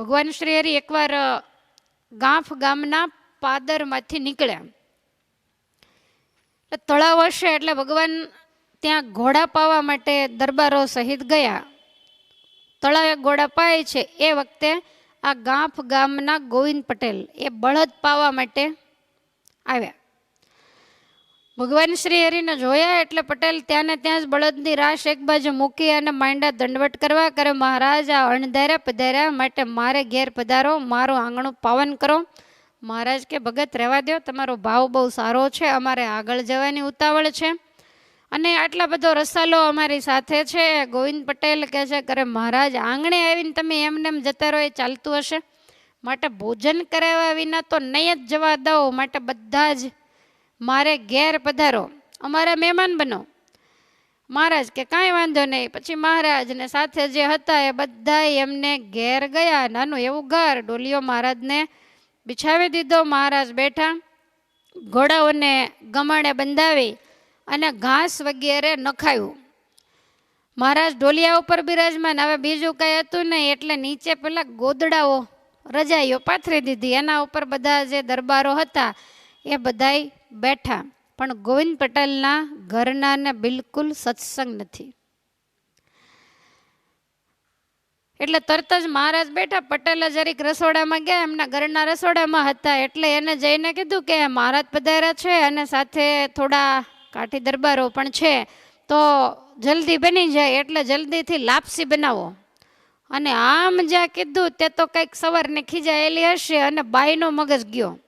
ભગવાન શ્રી હરિ એકવાર ગાંફ ગામના પાદરમાંથી નીકળ્યા. તળાવ હશે એટલે ભગવાન ત્યાં ઘોડા પાવા માટે દરબારો સહિત ગયા. તળાવે ઘોડા પાય છે એ વખતે આ ગાંફ ગામના ગોવિંદ પટેલ એ બળદ પાવા માટે આવ્યા. ભગવાન શ્રી હરિને જોયા એટલે પટેલ ત્યાં ને ત્યાં જ બળદની રાશ એક બાજુ મૂકી અને માંડા દંડવટ કરવા કરે, મહારાજ, આ અણધાર્યા પધાર્યા માટે મારે ઘેર પધારો, મારું આંગણું પાવન કરો. મહારાજ કે, ભગત, રહેવા દો તમારો ભાવ બહુ સારો છે, અમારે આગળ જવાની ઉતાવળ છે. અને આટલા બધો રસાલો અમારી સાથે છે. ગોવિંદ પટેલ કહે છે કરે મહારાજ, આંગણે આવીને તમે એમને એમ જતા રહો, એ ચાલતું હશે. માટે ભોજન કરાવ્યા વિના તો નહીં જ જવા દઉં, માટે બધા જ મારે ઘેર પધારો. અમારા મહેમાન બનો. મહારાજ કે કાંઈ વાંધો નહીં. પછી મહારાજને સાથે જે હતા એ બધા એમને ઘેર ગયા. નાનું એવું ઘર ડોલીઓ મહારાજને બિછાવી દીધો. મહારાજ બેઠા, ઘોડાઓને ગમાણે બંધાવી અને ઘાસ વગેરે નખાયું. મહારાજ ઢોલિયા ઉપર બિરાજમાન. હવે બીજું કંઈ હતું નહીં. એટલે નીચે પેલા ગોદડાઓ રજાઈઓ પાથરી દીધી. એના ઉપર બધા જે દરબારો હતા એ બધાય બેઠા. પણ ગોવિંદ પટેલના ઘરનાને બિલકુલ સત્સંગ નથી. એટલે તરત જ મહારાજ બેઠા. પટેલ જરીક રસોડામાં ગયા. એમના ઘરના રસોડામાં હતા. એટલે એને જઈને કીધું કે મહારાજ પધાર્યા છે અને સાથે થોડા કાઠી દરબારો પણ છે. તો જલ્દી બની જાય. એટલે જલ્દીથી લાપસી બનાવો. અને આમ જ્યાં કીધું તે તો કંઈક સવારને ખીજાયેલી હશે અને બાઈનો મગજ ગયો.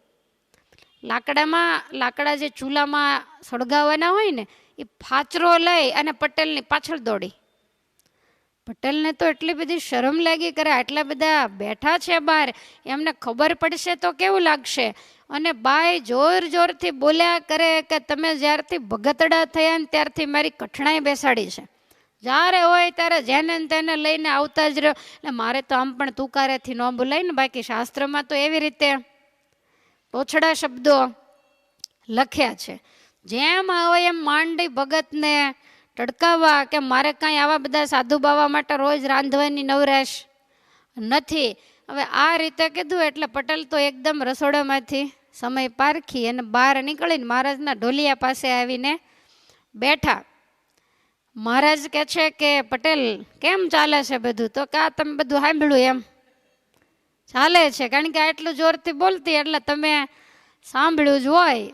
લાકડામાં, લાકડા જે ચૂલામાં સળગાવવાના હોય ને, એ ફાચરો લઈ અને પટેલની પાછળ દોડી. પટેલને તો એટલી બધી શરમ લાગી કરે આટલા બધા બેઠા છે બહાર, એમને ખબર પડશે તો કેવું લાગશે? અને બાઈ જોર જોરથી બોલ્યા કરે કે તમે જ્યારથી ભગતડા થયા ને ત્યારથી મારી કઠણાઈ બેસાડી છે. જ્યારે હોય ત્યારે જેને તેને લઈને આવતા જ રહ્યો. એટલે મારે તો આમ પણ તુકારેથી ન બોલાય ને બાકી શાસ્ત્રમાં તો એવી રીતે ઓછડા શબ્દો લખ્યા છે. જેમ આવે એમ માંડી ભગતને ટડકાવવા કે મારે કાંઈ આવા બધા સાધુ બાવા માટે રોજ રાંધવાની નવરાશ નથી. હવે આ રીતે કીધું એટલે પટેલ તો એકદમ રસોડામાંથી સમય પારખી અને બહાર નીકળીને મહારાજના ઢોલિયા પાસે આવીને બેઠા. મહારાજ કહે છે કે, પટેલ, કેમ ચાલે છે બધું? તો કે તમે બધું સાંભળ્યું એમ. ચાલે છે, કારણ કે આટલું જોરથી બોલતી એટલે તમે સાંભળ્યું જ હોય.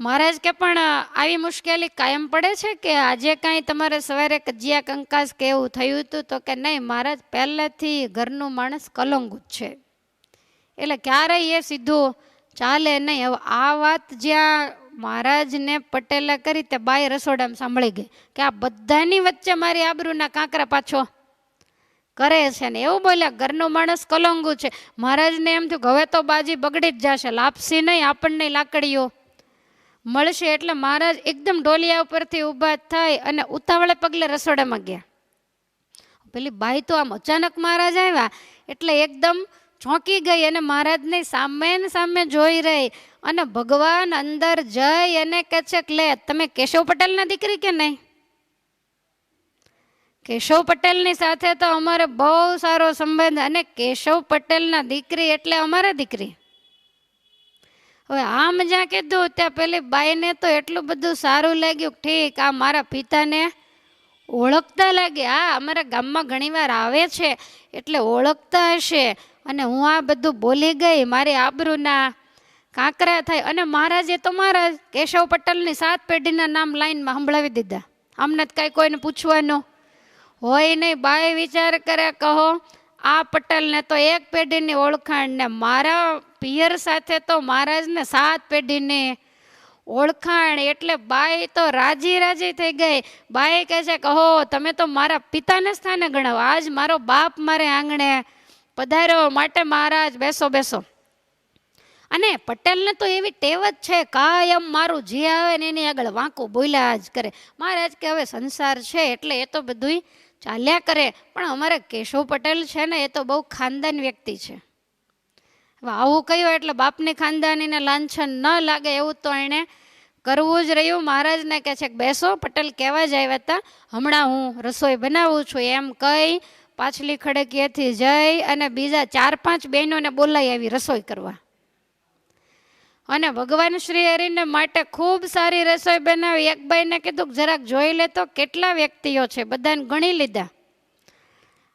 મહારાજ કે પણ, આવી મુશ્કેલી કાયમ પડે છે કે આજે કાંઈ તમારે સવારે કજિયા કંકાસ કે એવું થયું હતું તો કે નહીં? મહારાજ, પહેલેથી ઘરનું માણસ કલંગ જ છે. એટલે ક્યારેય એ સીધું ચાલે નહીં. હવે આ વાત જ્યાં મહારાજને પટેલે કરી તે બાય રસોડામાં સાંભળી ગઈ કે આ બધાની વચ્ચે મારી આબરૂના કાંકરા પાછો કરે છે ને એવું બોલ્યા, ઘરનો માણસ કલંગુ છે. મહારાજને એમ થયું કે હવે તો બાજી બગડી જ જશે, લાપસી નહીં, આપણને લાકડીઓ. મળશે એટલે મહારાજ એકદમ ડોલિયા ઉપરથી ઊભા થઈ અને ઉતાવળે પગલે રસોડામાં ગયા. પેલી બાઈ તો આમ અચાનક મહારાજ આવ્યા, એટલે એકદમ ચોંકી ગઈ અને મહારાજને સામે ને સામે જોઈ રહી અને ભગવાન અંદર જઈ અને કહે છે કે, લે, તમે કેશવ પટેલના દીકરી કે નહીં? કેશવ પટેલની સાથે તો અમારે બહુ સારો સંબંધ અને કેશવ પટેલના દીકરી એટલે અમારે દીકરી. હવે આમ જ્યાં કીધું ત્યાં પેલી બાઈને તો એટલું બધું સારું લાગ્યું ઠીક, આ મારા પિતાને ઓળખતા લાગે. આ અમારા ગામમાં ઘણીવાર આવે છે, એટલે ઓળખતા હશે અને હું આ બધું બોલી ગઈ, મારી આબરૂના કાંકરા થાય અને મહારાજે તો મહારાજ કેશવ પટેલની સાત પેઢીના નામ લાઈનમાં સંભળાવી દીધા. આમને જ કાંઈ કોઈને પૂછવાનું. હોય નહીં બાય વિચાર કરે કહો, આ પટેલને તો એક પેઢીની ઓળખાણ ને મારા પિયર સાથે તો મહારાજને સાત પેઢીની ઓળખાણ, એટલે બાઈ તો રાજી રાજી થઈ ગઈ. બાઈ કહે છે, કહો, તમે તો મારા પિતાને સ્થાને ગણાવો. આજ મારો બાપ મારે આંગણે પધાર્યો માટે મહારાજ બેસો બેસો. અને પટેલને તો એવી ટેવ જ છે, કાયમ મારું જે આવે ને એની આગળ વાંકું બોલ્યા જ કરે. મહારાજ કે, હવે સંસાર છે, એટલે એ તો બધુંય ચાલ્યા કરે. પણ અમારે કેશવ પટેલ છે ને, એ તો બહુ ખાનદાન વ્યક્તિ છે. હવે આવું કહ્યું એટલે બાપની ખાનદાનીને લાંછન ન લાગે એવું તો એણે કરવું જ રહ્યું. મહારાજને કહે છે કે, બેસો, પટેલ કહેવા જ આવ્યા હતા, હમણાં હું રસોઈ બનાવું છું. એમ કહી પાછલી ખડકીએથી જઈ અને બીજા ચાર પાંચ બહેનોને બોલાઈ આવી રસોઈ કરવા. અને ભગવાન શ્રી હરિને માટે ખૂબ સારી રસોઈ બનાવી. એક ભાઈને કીધું જરાક જોઈ લે તો કેટલા વ્યક્તિઓ છે? બધાને ગણી લીધા.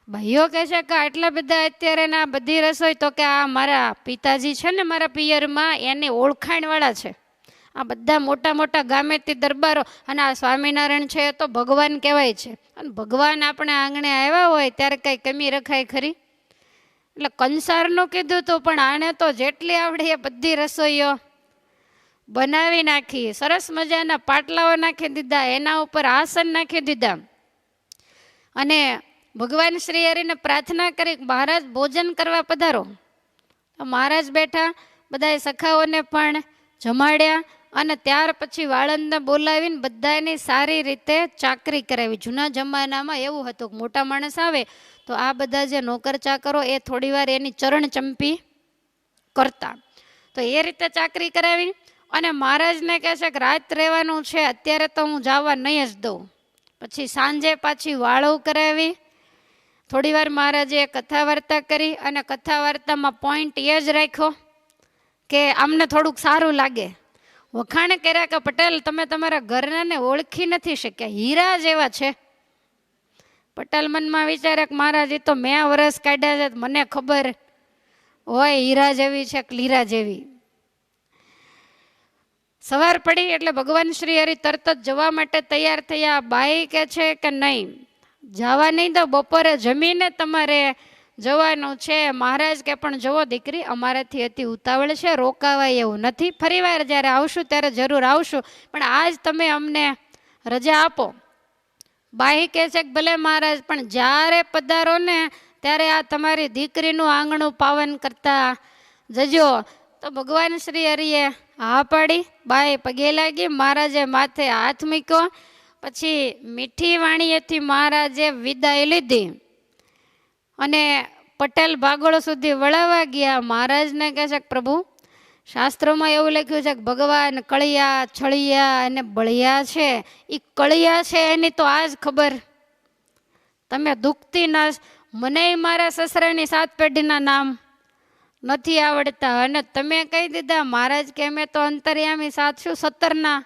ભાઈઓ કહે છે કે આટલા બધા અત્યારે ના બધી રસોઈ તો કે આ મારા પિતાજી છે ને મારા પિયરમાં એની ઓળખાણવાળા છે. આ બધા મોટા મોટા ગામેથી દરબારો અને આ સ્વામિનારાયણ છે તો ભગવાન કહેવાય છે. અને ભગવાન આપણે આંગણે આવ્યા હોય ત્યારે કંઈ કમી રખાય ખરી? એટલે કંસારનું કીધું હતું પણ આણે તો જેટલી આવડે એ બધી રસોઈઓ બનાવી નાખી. સરસ મજાના પાટલાઓ નાખી દીધા, એના ઉપર આસન નાખી દીધા. અને ભગવાન શ્રી હરિને પ્રાર્થના કરી, મહારાજ, ભોજન કરવા પધારો. મહારાજ બેઠા બધાએ સખાઓને પણ જમાડ્યા અને ત્યાર પછી વાળંદને બોલાવીને બધાની સારી રીતે ચાકરી કરાવી. જૂના જમાનામાં એવું હતું કે મોટા માણસ આવે તો આ બધા જે નોકર ચાકરો એ થોડીવાર એની ચરણ ચંપી કરતા. તો એ રીતે ચાકરી કરાવી અને મહારાજને કહે છે કે રાત રહેવાનું છે, અત્યારે તો હું જવા નહીં જ દઉં. પછી સાંજે પાછી વાળો કરાવી. થોડી વાર મહારાજે કથા વાર્તા કરી અને કથા વાર્તામાં પોઈન્ટ એ જ રાખ્યો કે આમને થોડુંક સારું લાગે. વખાણ કર્યા કે, પટેલ, તમે તમારા ઘરનાને ઓળખી નથી શક્યા. હીરા જેવા છે. પટેલ મનમાં વિચારે કે, મહારાજ એ તો મેં વરસ કાઢ્યા છે મને ખબર હોય હીરા જેવી છે કે લીરા જેવી. સવાર પડી એટલે ભગવાન શ્રી હરિ તરત જ જવા માટે તૈયાર થયા. બાઈ કે છે કે, નહીં, જવા નહીં તો બપોરે જમીને તમારે જવાનું છે, મહારાજ કે પણ જુઓ દીકરી, અમારાથી અતિ ઉતાવળ છે, રોકાવાય એવું નથી. ફરીવાર જ્યારે આવશું ત્યારે જરૂર આવશું. પણ આજ તમે અમને રજા આપો. બાહી કહે છે કે ભલે મહારાજ, પણ જ્યારે પધારો ને ત્યારે આ તમારી દીકરીનું આંગણું પાવન કરતા જજો. તો ભગવાન શ્રી હરિએ હા પાડી. બાએ પગે લાગી. મહારાજે માથે હાથ મૂક્યો. પછી મીઠી વાણીએથી મહારાજે વિદાય લીધી. અને પટેલ ભાગોળ સુધી વળાવવા ગયા. મહારાજને કહે છે કે, પ્રભુ, શાસ્ત્રોમાં એવું લખ્યું છે કે, ભગવાન કળિયા, છળિયા અને બળિયા છે. એ કળિયા છે એની તો આ જ ખબર. તમે દુખતી ના મને મારા સસરાની સાત પેઢીના નામ નથી આવડતા. અને તમે કહી દીધા, મહારાજ કે અમે તો અંતર્યામી સાત શું સત્તરના?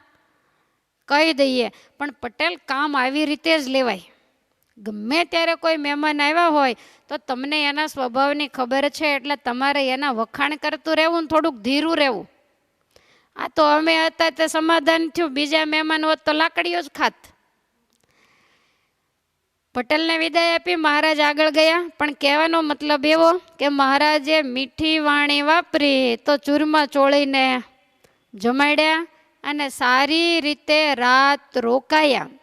કહી દઈએ. પણ પટેલ કામ આવી રીતે જ લેવાય. ગમે ત્યારે કોઈ મહેમાન આવ્યા હોય, તો તમને એના સ્વભાવની ખબર છે એટલે તમારે એના વખાણ કરતું રહેવું ને થોડુંક ધીરું રહેવું. આ તો અમે હતા તે સમાધાન થયું, બીજા મહેમાન હોત તો લાકડીઓ જ ખાત. પટેલને વિદાય આપી, મહારાજ આગળ ગયા. પણ કહેવાનો મતલબ એવો કે મહારાજે મીઠી વાણી વાપરી તો ચૂરમા ચોળીને જમાડ્યા અને સારી રીતે રાત રોકાયા.